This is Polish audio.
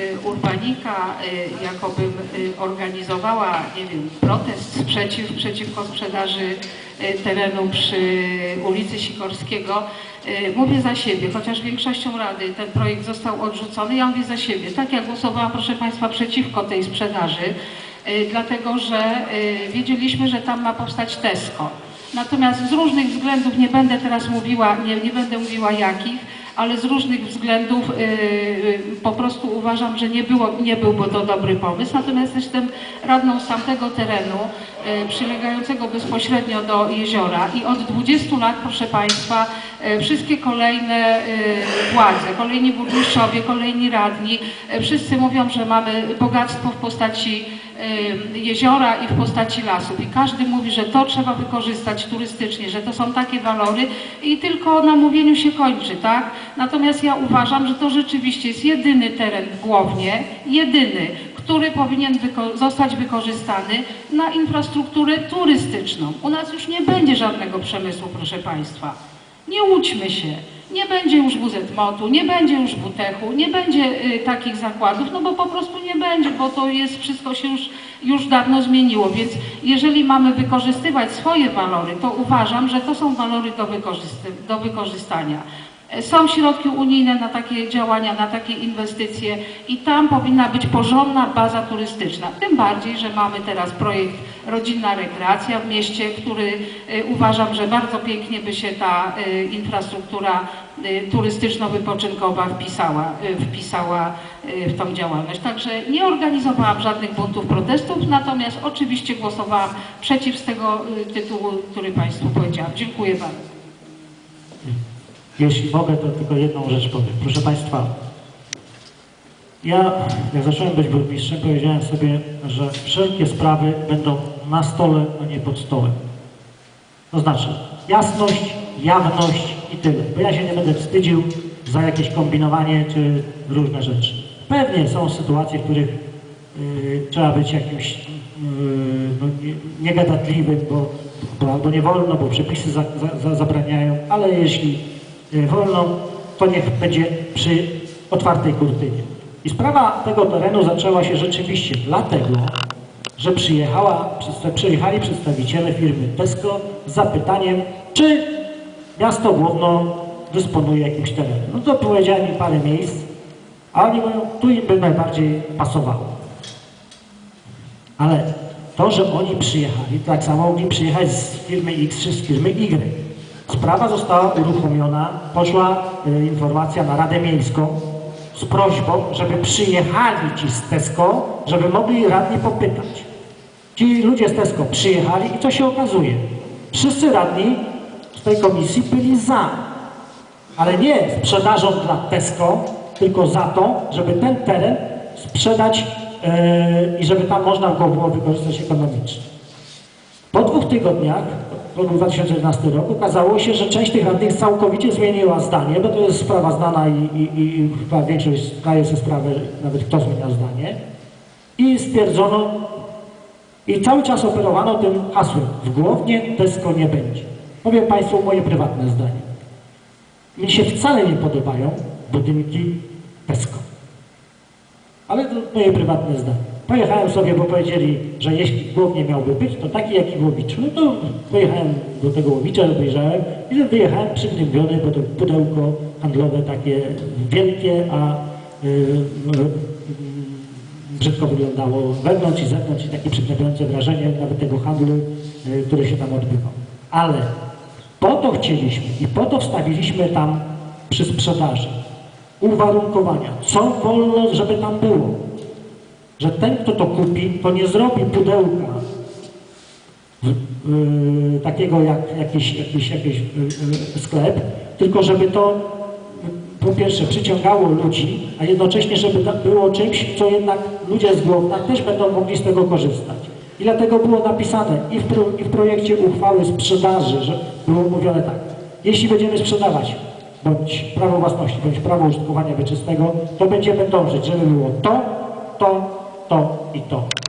y, Urbanika y, jakobym y, organizowała, nie wiem, protest sprzeciw, przeciwko sprzedaży terenu przy ulicy Sikorskiego. Mówię za siebie, chociaż większością Rady ten projekt został odrzucony, ja mówię za siebie. Tak, ja głosowałam, proszę Państwa, przeciwko tej sprzedaży, dlatego że wiedzieliśmy, że tam ma powstać Tesco. Natomiast z różnych względów, nie będę teraz mówiła, nie, nie będę mówiła jakich, ale z różnych względów y, y, po prostu uważam, że nie, było, nie byłby to dobry pomysł. Natomiast jestem radną z tamtego terenu, y, przylegającego bezpośrednio do jeziora i od 20 lat, proszę Państwa, wszystkie kolejne władze, kolejni burmistrzowie, kolejni radni, wszyscy mówią, że mamy bogactwo w postaci jeziora i w postaci lasów. I każdy mówi, że to trzeba wykorzystać turystycznie, że to są takie walory i tylko na mówieniu się kończy, tak? Natomiast ja uważam, że to rzeczywiście jest jedyny teren w jedyny, który powinien wyko- zostać wykorzystany na infrastrukturę turystyczną. U nas już nie będzie żadnego przemysłu, proszę Państwa. Nie łudźmy się. Nie będzie już WZ-MOT-u, nie będzie już WTECH-u, nie będzie y, takich zakładów, no bo po prostu nie będzie, bo to jest, wszystko się już, już dawno zmieniło. Więc jeżeli mamy wykorzystywać swoje walory, to uważam, że to są walory do, wykorzysty- do wykorzystania. Są środki unijne na takie działania, na takie inwestycje i tam powinna być porządna baza turystyczna. Tym bardziej, że mamy teraz projekt Rodzinna Rekreacja w mieście, który y, uważam, że bardzo pięknie by się ta y, infrastruktura y, turystyczno-wypoczynkowa wpisała, wpisała w tą działalność. Także nie organizowałam żadnych buntów, protestów, natomiast oczywiście głosowałam przeciw z tego tytułu, który Państwu powiedziałam. Dziękuję bardzo. Jeśli mogę, to tylko jedną rzecz powiem. Proszę Państwa, ja jak zacząłem być burmistrzem, powiedziałem sobie, że wszelkie sprawy będą na stole, a nie pod stołem. To znaczy jasność, jawność i tyle. Bo ja się nie będę wstydził za jakieś kombinowanie czy różne rzeczy. Pewnie są sytuacje, w których yy, trzeba być jakimś yy, no, nie- niegadatliwym, bo, bo albo nie wolno, bo przepisy za, za, za, zabraniają, ale jeśli yy, wolno, to niech będzie przy otwartej kurtynie. I sprawa tego terenu zaczęła się rzeczywiście dlatego, że przyjechała, przyjechali przedstawiciele firmy Tesco z zapytaniem, czy miasto Głowno dysponuje jakimś terenem. No to powiedziałem im parę miejsc, a oni mówią, tu im by najbardziej pasowało. Ale to, że oni przyjechali, tak samo mogli przyjechać z firmy X czy z firmy Y. Sprawa została uruchomiona, poszła y, informacja na Radę Miejską z prośbą, żeby przyjechali ci z Tesco, żeby mogli radni popytać. Ci ludzie z Tesco przyjechali i co się okazuje? Wszyscy radni z tej komisji byli za. Ale nie sprzedażą dla Tesco, tylko za to, żeby ten teren sprzedać e, i żeby tam można go było wykorzystać ekonomicznie. Po dwóch tygodniach, to był 2011 rok, okazało się, że część tych radnych całkowicie zmieniła zdanie, bo to jest sprawa znana i, i, i chyba większość zdaje sobie sprawę, nawet kto zmieniał zdanie. I stwierdzono, i cały czas operowano tym hasłem, w Głownie Tesco nie będzie. Powiem Państwu moje prywatne zdanie. Mi się wcale nie podobają budynki Tesco. Ale to moje prywatne zdanie. Pojechałem sobie, bo powiedzieli, że jeśli Głownie miałby być, to taki jak i Łowicz. No to pojechałem do tego Łowicza, obejrzałem i wyjechałem przygnębiony, bo to pudełko handlowe takie wielkie, a yy, yy, brzydko wyglądało wewnątrz i zewnątrz i takie przygnębiające wrażenie nawet tego handlu, yy, który się tam odbywał. Ale po to chcieliśmy i po to wstawiliśmy tam przy sprzedaży uwarunkowania, co wolno, żeby tam było. Że ten, kto to kupi, to nie zrobi pudełka yy, takiego jak jakiś, jakiś, jakiś yy, sklep, tylko żeby to yy, po pierwsze przyciągało ludzi, a jednocześnie żeby było czymś, co jednak ludzie z Głowna też będą mogli z tego korzystać. I dlatego było napisane i w, i w projekcie uchwały sprzedaży, że było mówione tak, jeśli będziemy sprzedawać bądź prawo własności, bądź prawo użytkowania wieczystego, to będziemy dążyć, żeby było to, to, to i to.